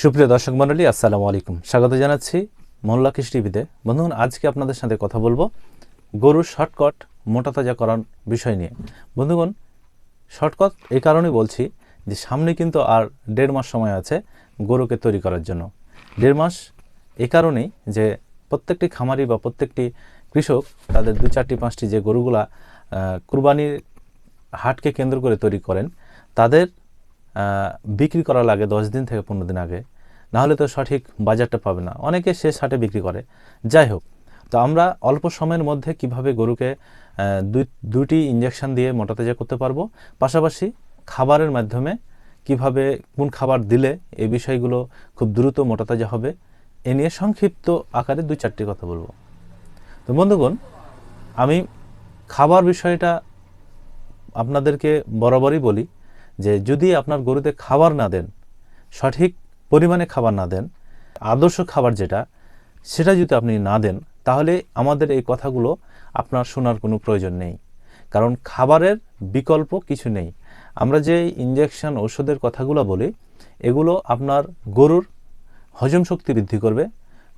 সুপ্রিয় দর্শক মণ্ডলী, আসসালামু আলাইকুম। স্বাগত জানাচ্ছি মোল্লা কৃষি টিভিতে। বন্ধুগণ, আজকে আপনাদের সাথে কথা বলব গরুর শর্টকট, মোটা তাজাকরণ বিষয় নিয়ে। বন্ধুগণ, শর্টকট এই কারণেই বলছি যে সামনে কিন্তু আর দেড় মাস সময় আছে গরুকে তৈরি করার জন্য। দেড় মাস এই কারণেই যে প্রত্যেকটি খামারি বা প্রত্যেকটি কৃষক তাদের দু চারটি, পাঁচটি যে গরুগুলা কুরবানির হাটকে কেন্দ্র করে তৈরি করেন, তাদের বিক্রি করা লাগে দশ দিন থেকে পনেরো দিন আগে, নাহলে তো সঠিক বাজারটা পাবে না। অনেকে শেষ হাটে বিক্রি করে। যাই হোক, তো আমরা অল্প সময়ের মধ্যে কীভাবে গরুকে দুটি ইঞ্জেকশন দিয়ে মোটা তাজা করতে পারব, পাশাপাশি খাবারের মাধ্যমে কীভাবে, কোন খাবার দিলে এই বিষয়গুলো খুব দ্রুত মোটা তাজা হবে, এ নিয়ে সংক্ষিপ্ত আকারে দুই চারটি কথা বলব। তো বন্ধুগণ, আমি খাবার বিষয়টা আপনাদেরকে বরাবরই বলি। যে যদি আপনার গরুতে খাবার না দেন, সঠিক পরিমাণে খাবার না দেন, আদর্শ খাবার যেটা, সেটা যদি আপনি না দেন, তাহলে আমাদের এই কথাগুলো আপনার শোনার কোনো প্রয়োজন নেই। কারণ খাবারের বিকল্প কিছু নেই। আমরা যে ইঞ্জেকশন ওষুধের কথাগুলো বলি, এগুলো আপনার গরুর হজম শক্তি বৃদ্ধি করবে,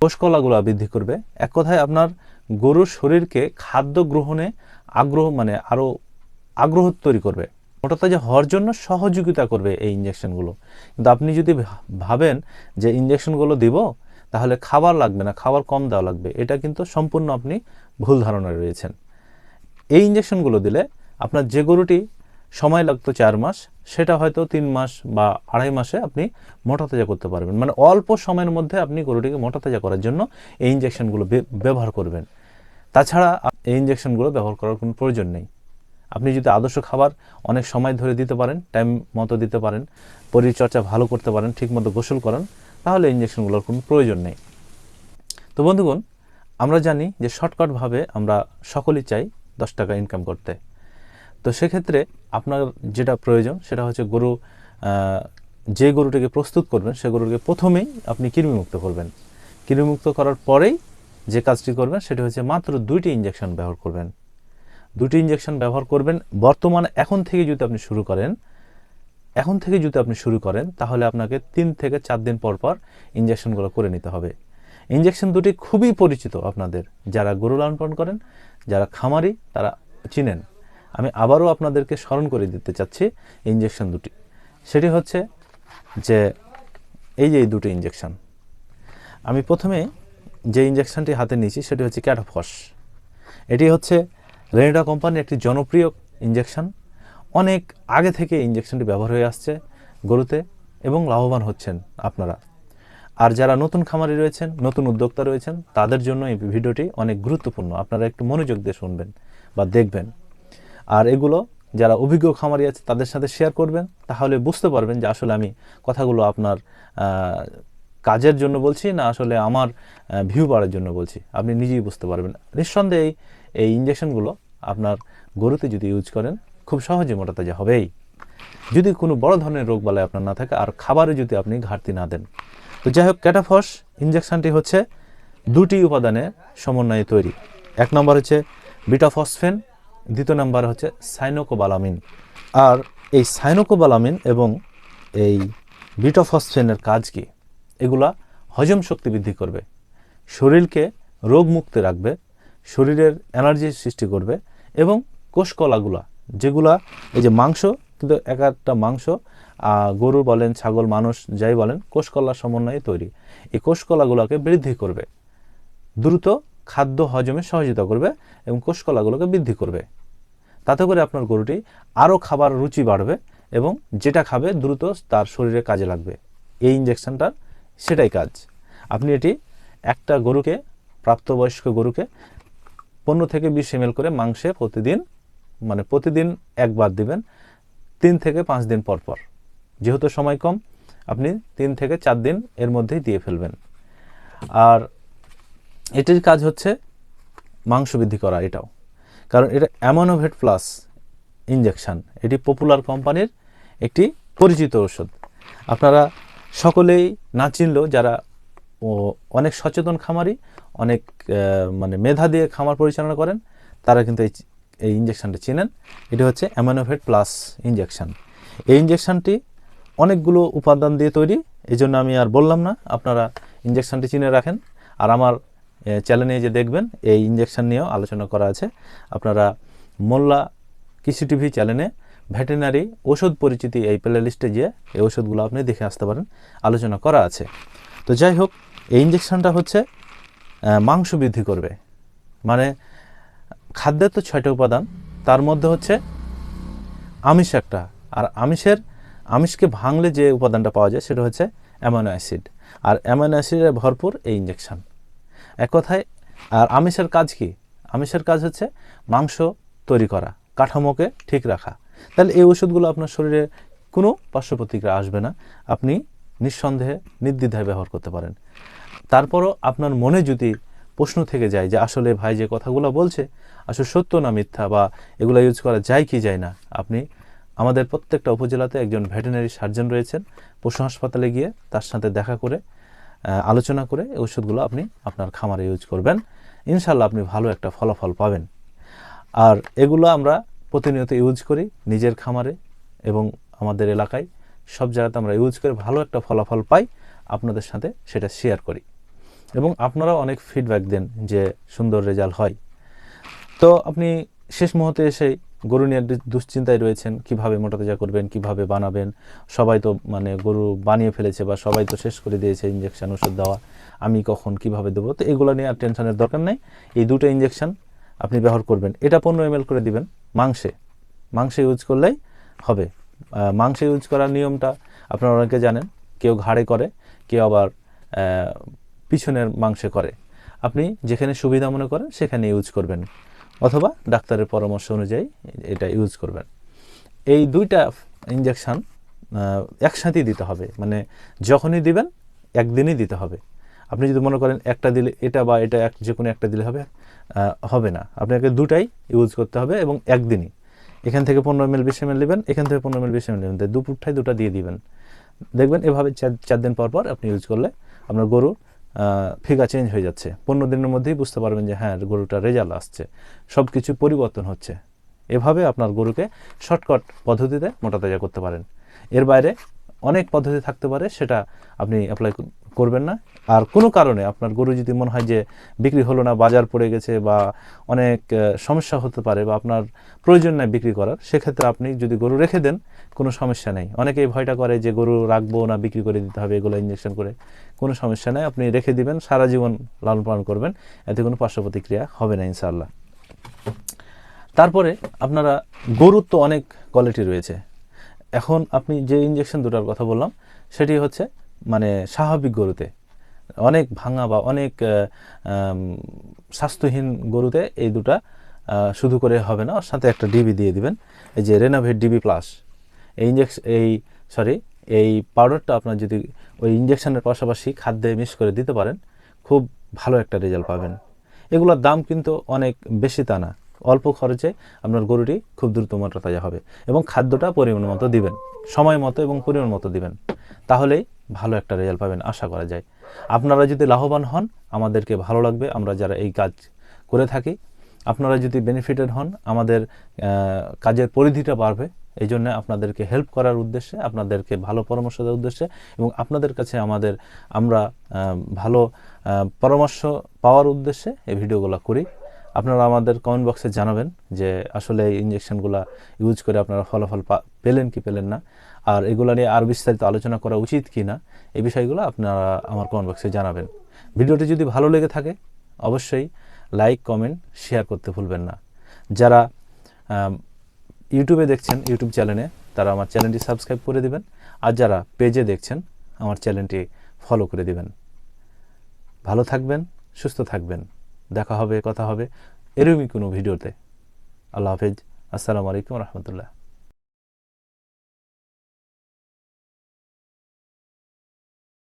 কোষকলাগুলো বৃদ্ধি করবে। এক কথায় আপনার গরুর শরীরকে খাদ্য গ্রহণে আগ্রহ মানে আরও আগ্রহ তৈরি করবে। মোটা তাজা হওয়ার জন্য সহযোগিতা করবে এই ইঞ্জেকশনগুলো কিন্তু আপনি যদি ভাবেন যে ইঞ্জেকশনগুলো দিব, তাহলে খাবার লাগবে না, খাবার কম দেওয়া লাগবে। এটা কিন্তু সম্পূর্ণ আপনি ভুল ধারণায় রয়েছেন। এই ইঞ্জেকশনগুলো দিলে আপনার যে গরুটি সময় লাগতো চার মাস, সেটা হয়তো তিন মাস বা আড়াই মাসে আপনি মোটা তাজা করতে পারবেন। মানে অল্প সময়ের মধ্যে আপনি গরুটিকে মোটা তাজা করার জন্য এই ইঞ্জেকশনগুলো ব্যবহার করবেন। তাছাড়া এই ইঞ্জেকশনগুলো ব্যবহার করার কোনো প্রয়োজন নেই। আপনি যদি আদর্শ খাবার অনেক সময় ধরে দিতে পারেন টাইম মতো দিতে পারেন, পরিচর্যা ভালো করতে পারেন, ঠিকমতো গোসল করেন, তাহলে ইঞ্জেকশনগুলোর কোনো প্রয়োজন নেই। তো বন্ধুগণ, আমরা জানি যে শর্টকাটভাবে আমরা সকলেই চাই দশ টাকা ইনকাম করতে। তো সেক্ষেত্রে আপনার যেটা প্রয়োজন, সেটা হচ্ছে গরু যে গরুটিকে প্রস্তুত করবেন, সে গরুটিকে প্রথমেই আপনি কৃমিমুক্ত করবেন। কৃমিমুক্ত করার পরেই যে কাজটি করবেন, সেটি হচ্ছে মাত্র দুইটি ইঞ্জেকশন ব্যবহার করবেন। দুটি ইঞ্জেকশন ব্যবহার করবেন। বর্তমানে এখন থেকে যদি আপনি শুরু করেন, এখন থেকে যদি আপনি শুরু করেন, তাহলে আপনাকে তিন থেকে চার দিন পর পর ইঞ্জেকশনগুলো করে নিতে হবে। ইঞ্জেকশন দুটি খুবই পরিচিত আপনাদের। যারা গরু লালন পালন করেন, যারা খামারি, তারা চিনেন। আমি আবারও আপনাদেরকে স্মরণ করে দিতে চাচ্ছি ইঞ্জেকশন দুটি। সেটি হচ্ছে যে, এই যে এই দুটি ইঞ্জেকশন আমি প্রথমে যে ইঞ্জেকশনটি হাতে নিয়েছি, সেটি হচ্ছে ক্যাটাফস এটি হচ্ছে রেনিডা কোম্পানির একটি জনপ্রিয় ইঞ্জেকশন অনেক আগে থেকে ইঞ্জেকশনটি ব্যবহার হয়ে আসছে গরুতে এবং লাভবান হচ্ছেন আপনারা। আর যারা নতুন খামারি রয়েছেন, নতুন উদ্যোক্তা রয়েছেন, তাদের জন্য এই ভিডিওটি অনেক গুরুত্বপূর্ণ। আপনারা একটু মনোযোগ দিয়ে শুনবেন বা দেখবেন। আর এগুলো যারা অভিজ্ঞ খামারি আছে, তাদের সাথে শেয়ার করবেন, তাহলে বুঝতে পারবেন যে আসলে আমি কথাগুলো আপনার কাজের জন্য বলছি না আসলে আমার ভিউ বাড়ার জন্য বলছি। আপনি নিজেই বুঝতে পারবেন। নিঃসন্দেহে এই- ইঞ্জেকশনগুলো আপনার গরুতে যদি ইউজ করেন, খুব সহজে মোটা তাজা হবেই। যদি কোনো বড় ধরনের রোগ বালাই আপনার না থাকে, আর খাবারে যদি আপনি ঘাটতি না দেন। তো যাই হোক, ক্যাটাফস ইঞ্জেকশনটি হচ্ছে দুটি উপাদানের সমন্বয়ে তৈরি। এক নম্বর হচ্ছে বিটাফসফেন দ্বিতীয় নম্বর হচ্ছে সাইনোকোবালামিন আর এই সাইনোকোবালামিন এবং এই বিটাফসফেনের কাজ কি? এগুলা হজম শক্তি বৃদ্ধি করবে। শরীরকে রোগমুক্ত রাখবে শরীরের এনার্জি সৃষ্টি করবে এবং কোষকলাগুলা যেগুলা এই যে মাংস, কিন্তু এক একটা মাংস গরু বলেন, ছাগল, মানুষ, যাই বলেন কোষকলার সমন্বয়ে তৈরি। এই কোষকলাগুলোকে বৃদ্ধি করবে। দ্রুত খাদ্য হজমে সহযোগিতা করবে এবং কোষকলাগুলোকে বৃদ্ধি করবে। তাতে করে আপনার গরুটি আরও খাবার রুচি বাড়বে এবং যেটা খাবে দ্রুত তার শরীরে কাজে লাগবে। এই ইঞ্জেকশনটার সেটাই কাজ। আপনি এটি একটা গরুকে, প্রাপ্তবয়স্ক গরুকে পনেরো থেকে বিশ এম করে মাংসে প্রতিদিন মানে প্রতিদিন একবার দিবেন, তিন থেকে পাঁচ দিন পর পর। যেহেতু সময় কম, আপনি তিন থেকে চার দিন এর মধ্যেই দিয়ে ফেলবেন। আর এটির কাজ হচ্ছে মাংস বৃদ্ধি করা এটাও। কারণ এটা অ্যামোনোভেট প্লাস ইঞ্জেকশন এটি পপুলার কোম্পানির একটি পরিচিত ওষুধ আপনারা সকলেই না চিনলেও যারা অনেক সচেতন খামারি, অনেক মানে মেধা দিয়ে খামার পরিচালনা করেন। তারা কিন্তু এই এই ইঞ্জেকশনটা চেনেন। এটি হচ্ছে অ্যামানোভেট প্লাস ইঞ্জেকশন এই ইঞ্জেকশনটি অনেকগুলো উপাদান দিয়ে তৈরি। এই জন্য আমি আর বললাম না, আপনারা ইঞ্জেকশনটি চিনে রাখেন। আর আমার চ্যানেলে যে দেখবেন, এই ইঞ্জেকশন নিয়েও আলোচনা করা আছে। আপনারা মোল্লা কৃষি টিভি চ্যানেলে ভেটেরিনারি ওষুধ পরিচিতি এই প্লে লিস্টে গিয়ে এই ওষুধগুলো আপনি দেখে আসতে পারেন। আলোচনা করা আছে। তো যাই হোক এই ইঞ্জেকশনটা হচ্ছে মাংস বৃদ্ধি করবে। মানে খাদ্যের তো ছয়টা উপাদান, তার মধ্যে হচ্ছে আমিষ একটা। আর আমিষের, আমিষকে ভাঙলে যে উপাদানটা পাওয়া যায় সেটা হচ্ছে অ্যামাইনো অ্যাসিড। আর অ্যামাইনো অ্যাসিডে ভরপুর এই ইঞ্জেকশন এক কথায়, আর আমিষের কাজ কি? আমিষের কাজ হচ্ছে মাংস তৈরি করা, কাঠামোকে ঠিক রাখা। তাহলে এই ওষুধগুলো আপনার শরীরে কোনো পার্শ্ব প্রতিক্রিয়া আসবে না। আপনি নিঃসন্দেহে নির্দ্বিধায় ব্যবহার করতে পারেন। তারপরও আপনার মনে যদি প্রশ্ন থেকে যায় যে আসলে ভাই যে কথাগুলো বলছে, আসলে সত্য না মিথ্যা বা এগুলো ইউজ করা যায় কি যায় না, আপনি আমাদের প্রত্যেকটা উপজেলাতে একজন ভেটেরিনারি সার্জন রয়েছেন, পশু হাসপাতালে গিয়ে তার সাথে দেখা করে আলোচনা করে ওষুধগুলো আপনি আপনার খামারে ইউজ করবেন। ইনশাল্লাহ আপনি ভালো একটা ফলাফল পাবেন। আর এগুলো আমরা প্রতিনিয়ত ইউজ করি নিজের খামারে এবং আমাদের এলাকায়। সব জায়গাতে আমরা ইউজ করে ভালো একটা ফলাফল পাই, আপনাদের সাথে সেটা শেয়ার করি। এবং আপনারাও অনেক ফিডব্যাক দেন যে সুন্দর রেজাল্ট হয়। তো আপনি শেষ মুহূর্তে এসে গরু নিয়ে দুশ্চিন্তায় রয়েছেন, কীভাবে মোটাতাজা করবেন, কীভাবে বানাবেন? সবাই তো মানে গরু বানিয়ে ফেলেছে বা সবাই তো শেষ করে দিয়েছে ইঞ্জেকশন ওষুধ দেওয়া। আমি কখন কীভাবে দেবো? তো এগুলো নিয়ে আর টেনশনের দরকার নেই। এই দুটো ইঞ্জেকশন আপনি ব্যবহার করবেন। এটা পনেরো এম করে দিবেন মাংসে। মাংসে ইউজ করলেই হবে। মাংসে ইউজ করার নিয়মটা আপনারা অনেকে জানেন। কেউ ঘাড়ে করে, কেউ আবার পিছনের মাংসে করে। আপনি যেখানে সুবিধা মনে করেন, সেখানে ইউজ করবেন। অথবা ডাক্তারের পরামর্শ অনুযায়ী এটা ইউজ করবেন। এই দুইটা ইঞ্জেকশন একসাথেই দিতে হবে। মানে যখনই দিবেন, একদিনই দিতে হবে। আপনি যদি মনে করেন একটা দিলে এটা বা এটা এক যে কোনো একটা দিলে হবে হবে না। আপনাকে দুটাই ইউজ করতে হবে এবং একদিনই। এখান থেকে পনেরো এম এল বিশ এম এল নেবেন, এখান থেকে পনেরো এম এল বিশ এম এল নেবেন দুপুরটাই দুটা দিয়ে দিবেন। দেখবেন এভাবে চার চার দিন পর পর আপনি ইউজ করলে আপনার গরুর ফিগা চেঞ্জ হয়ে যাচ্ছে। পনেরো দিনের মধ্যেই বুঝতে পারবেন যে হ্যাঁ গরুটা রেজাল্ট আসছে। সব কিছু পরিবর্তন হচ্ছে। এভাবে আপনার গরুকে শর্টকাট পদ্ধতিতে মোটা তাজা করতে পারেন। এর বাইরে অনেক পদ্ধতি থাকতে পারে, সেটা আপনি অ্যাপ্লাই করবেন না। আর কোনো কারণে আপনার গরু যদি মনে হয় যে বিক্রি হলো না, বাজার পড়ে গেছে বা অনেক সমস্যা হতে পারে বা আপনার প্রয়োজন নাই বিক্রি করার, সেক্ষেত্রে আপনি যদি গরু রেখে দেন কোনো সমস্যা নেই। অনেকেই ভয়টা করে যে গরু রাখব না, বিক্রি করে দিতে হবে, এগুলো ইঞ্জেকশন করে। কোনো সমস্যা নেই, আপনি রেখে দিবেন, সারা জীবন লালন পালন করবেন, এতে কোনো পার্শ্ব প্রতিক্রিয়া হবে না ইনশাআল্লাহ। তারপরে আপনারা, গরুর তো অনেক কোয়ালিটি রয়েছে। এখন আপনি যে ইঞ্জেকশন দুটার কথা বললাম, সেটি হচ্ছে মানে স্বাভাবিক গরুতে। অনেক ভাঙা বা অনেক স্বাস্থ্যহীন গরুতে এই দুটা শুধু করে হবে না, ওর সাথে একটা ডিবি দিয়ে দিবেন। এই যে রেনোভেট ডিবি প্লাস এই ইঞ্জেকশ এই সরি এই পাউডারটা আপনার যদি ওই ইঞ্জেকশনের পাশাপাশি খাদ্যে মিক্স করে দিতে পারেন, খুব ভালো একটা রেজাল্ট পাবেন। এগুলোর দাম কিন্তু অনেক বেশি তা না। অল্প খরচে আপনার গরুটি খুব দ্রুত মোটা তাজা হবে এবং খাদ্যটা পরিমাণ মতো দিবেন, সময় মতো এবং পরিমাণ মতো দিবেন। তাহলেই ভালো একটা রেজাল্ট পাবেন আশা করা যায়। আপনারা যদি লাভবান হন, আমাদেরকে ভালো লাগবে, আমরা যারা এই কাজ করে থাকি, আপনারা যদি বেনিফিটেড হন, আমাদের কাজের পরিধিটা বাড়বে এই জন্য আপনাদেরকে হেল্প করার উদ্দেশ্যে, আপনাদেরকে ভালো পরামর্শ দেওয়ার উদ্দেশ্যে এবং আপনাদের কাছে আমাদের, আমরা ভালো পরামর্শ পাওয়ার উদ্দেশ্যে এই ভিডিওগুলো করি। আপনারা আমাদের কমেন্ট বক্সে জানাবেন যে আসলে এই ইঞ্জেকশনগুলো ইউজ করে আপনারা ফলাফল পেলেন কি পেলেন না। আর এগুলো নিয়ে আর বিস্তারিত আলোচনা করা উচিত কি না এই বিষয়গুলো আপনারা আমার কমেন্ট বক্সে জানাবেন। ভিডিওটি যদি ভালো লেগে থাকে, অবশ্যই লাইক কমেন্ট শেয়ার করতে ভুলবেন না। যারা ইউটিউবে দেখছেন, ইউটিউব চ্যানেলে তারা আমার চ্যানেলটি সাবস্ক্রাইব করে দেবেন। আর যারা পেজে দেখছেন, আমার চ্যানেলটি ফলো করে দেবেন। ভালো থাকবেন, সুস্থ থাকবেন। দেখা হবে, কথা হবে এরকমই কোনো ভিডিওতে। আল্লাহ হাফেজ। আসসালামু আলাইকুম রহমতুল্লাহ।